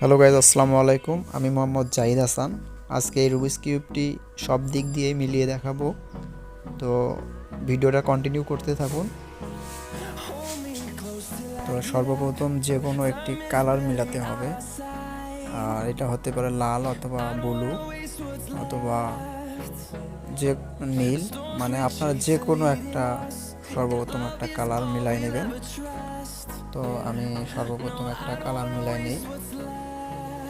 Hello guys, আসসালামু আলাইকুম। আমি মোহাম্মদ জাহিদ হাসান। আজকে এই রুবিস কিউবটি সব দিক দিয়ে মিলিয়ে দেখাবো। তো ভিডিওটা কন্টিনিউ করতে থাকুন। তো সর্বপ্রথম যে কোনো একটি কালার মিলাতে হবে। আর এটা হতে পারে লাল অথবা ব্লু অথবা যে নীল মানে আপনারা যে কোনো একটা সর্বপ্রথম একটা কালার মিলাই নেবেন। তো আমি সর্বপ্রথম একটা কালার মিলাই নিই।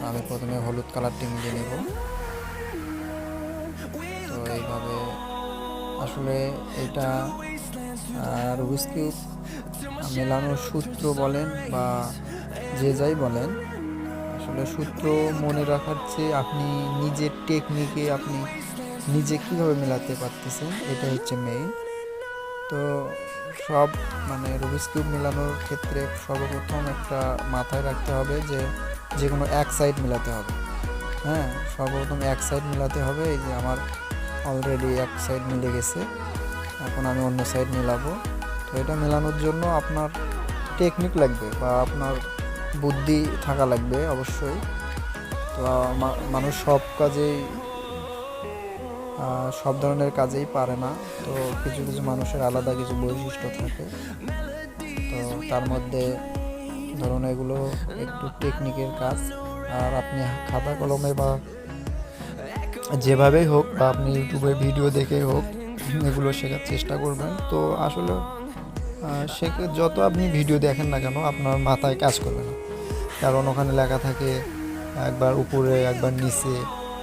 আমি প্রথমে হলুদ কালারটি মিলিয়ে নেব। তো এইভাবে আসলে এটা রুবিস মেলানোর সূত্র বলেন বা যে যাই বলেন, আসলে সূত্র মনে রাখার চেয়ে আপনি নিজের টেকনিকে আপনি নিজে কীভাবে মেলাতে পারতেছেন এটা হচ্ছে মেইন তো সব মানে রুবিস কিউব মেলানোর ক্ষেত্রে সর্বপ্রথম একটা মাথায় রাখতে হবে যে যে কোনো এক সাইড মেলাতে হবে। হ্যাঁ সর্বপ্রথম এক সাইড মেলাতে হবে। এই যে আমার অলরেডি এক সাইড মিলে গেছে। এখন আমি অন্য সাইড মেলাবো। তো এটা মেলানোর জন্য আপনার টেকনিক লাগবে বা আপনার বুদ্ধি থাকা লাগবে অবশ্যই। তো মানুষ সব কাজেই সব ধরনের কাজেই পারে না। তো কিছু কিছু মানুষের আলাদা কিছু বৈশিষ্ট্য থাকে। তো তার মধ্যে ধরুন এগুলো একটু টেকনিকের কাজ, আর আপনি খাতা কলমে বা যেভাবেই হোক বা আপনি ইউটিউবে ভিডিও দেখেই হোক, এগুলো শেখার চেষ্টা করবেন। তো আসলে শেখে যত আপনি ভিডিও দেখেন না কেন, আপনার মাথায় কাজ করবে না। কারণ ওখানে লেখা থাকে, একবার উপরে, একবার নিচে,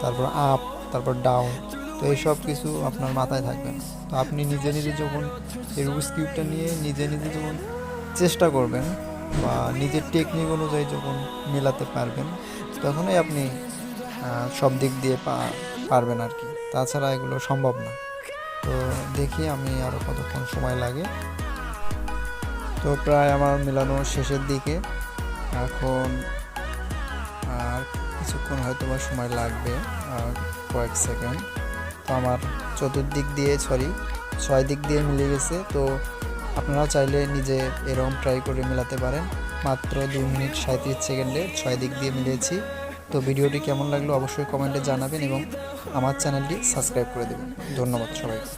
তারপর আপ তারপর ডাউন তো এইসব কিছু আপনার মাথায় থাকবে না। তো আপনি নিজে নিজে যখন এই রুবিস নিয়ে নিজে নিজে যখন চেষ্টা করবেন বা নিজের টেকনিক অনুযায়ী যখন মেলাতে পারবেন, তখনই আপনি সব দিক দিয়ে পারবেন আর কি। তাছাড়া এগুলো সম্ভব না। তো দেখি আমি আরও কতক্ষণ সময় লাগে। তো প্রায় আমার মেলানো শেষের দিকে। এখন আর কিছুক্ষণ হয়তো বা সময় লাগবে কয়েক সেকেন্ড। তো আমার চতুর্দিক দিয়ে সরি ছয় দিক দিয়ে মিলে গেছে। তো আপনারাও চাইলে নিজে এরকম ট্রাই করে মেলাতে পারেন। মাত্র দুই মিনিট সাঁত্রিশ সেকেন্ডে ছয় দিক দিয়ে মিলিয়েছি। তো ভিডিওটি কেমন লাগল অবশ্যই কমেন্টে জানাবেন এবং আমার চ্যানেলটি সাবস্ক্রাইব করে দেবেন। ধন্যবাদ সবাইকে।